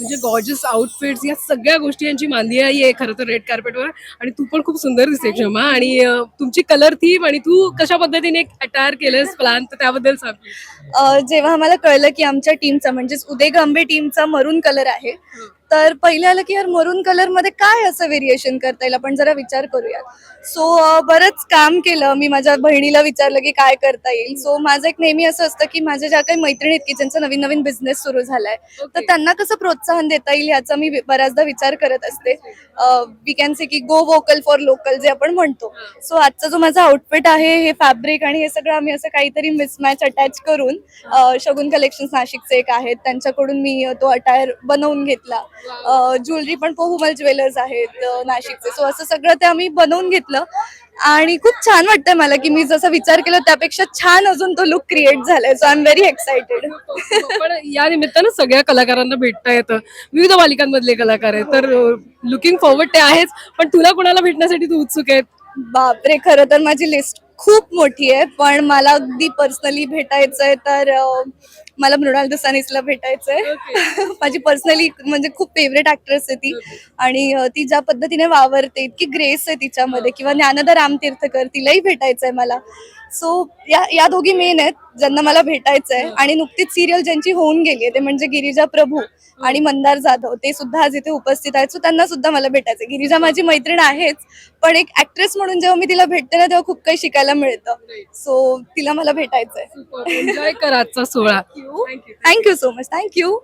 म्हणजे gorgeous outfits या सगळ्या गोष्टी यांची मांदी आहे खरं तर रेड कार्पेटवर आणि तू पण खूप सुंदर दिसते क्षमा. आणि तुमची कलर थीम आणि तू कशा पद्धतीने अटायर केलंस प्लॅन तर त्याबद्दल सांग. जेव्हा आम्हाला कळलं की आमच्या टीमचा म्हणजेच उदय गांबे टीमचा मरून कलर आहे तर पहिले आलं की यार मरून कलरमध्ये काय असं व्हेरिएशन करता येईल? आपण जरा विचार करूयात. सो बरंच काम केलं. मी माझ्या बहिणीला विचारलं की काय करता येईल? सो माझं एक नेहमी असं असतं की माझ्या ज्या काही मैत्रिणी आहेत की ज्यांचा नवीन नवीन बिझनेस सुरू झालाय तर त्यांना कसं प्रोत्साहन देता येईल याचा मी बऱ्याचदा विचार करत असते. वी कॅन से की गो वोकल फॉर लोकल जे आपण म्हणतो. सो आजचा जो माझा आउटफिट आहे हे फॅब्रिक आणि हे सगळं आम्ही असं काहीतरी मिसमॅच अटॅच करून शगुन कलेक्शन नाशिकचे एक आहेत. त्यांच्याकडून मी तो अटायर बनवून घेतला. ज्वेलरी पण पोहुमल ज्वेलर्स आहेत नाशिकचे. सो असं सगळं ते आम्ही बनवून घेतलं. आणि खूप छान वाटतंय मला की मी जसा विचार केला त्यापेक्षा छान अजून तो लुक क्रिएट झालाय. So I am very excited पण या निमित्तानं सगळ्या कलाकारांना भेटता येतं. विविध मालिकांमधले कलाकार आहेत. तर लुकिंग फॉरवर्ड ते आहेच. पण तुला कोणाला भेटण्यासाठी तू उत्सुक आहे? बापरे खरं तर माझी लिस्ट खूप मोठी आहे पण मला अगदी पर्सनली भेटायचं आहे तर मला मृणाल दुसानीसला भेटायचंय. माझी पर्सनली म्हणजे खूप फेवरेट ऍक्ट्रेस आहे ती. आणि ती ज्या पद्धतीने वावरते इतकी ग्रेस आहे तिच्यामध्ये किंवा ज्ञानदा रामतीर्थकर तिलाही भेटायचंय मला. सो या या दोघी मेन आहेत. ज्यांना मला भेटायचंय आणि नुकतीच सिरियल ज्यांची होऊन गेली आहे ते म्हणजे गिरिजा प्रभू आणि मंदार जाधव. ते सुद्धा आज इथे उपस्थित आहेत. सो त्यांना सुद्धा मला भेटायचं गिरिजा माझी मैत्रीण आहेच पण एक ऍक्ट्रेस म्हणून जेव्हा मी तिला भेटते ना तेव्हा खूप काही शिकायला मिळतं. सो तिला मला भेटायचंय. एन्जॉय कर आजचा सोहळा. Thank you so much thank you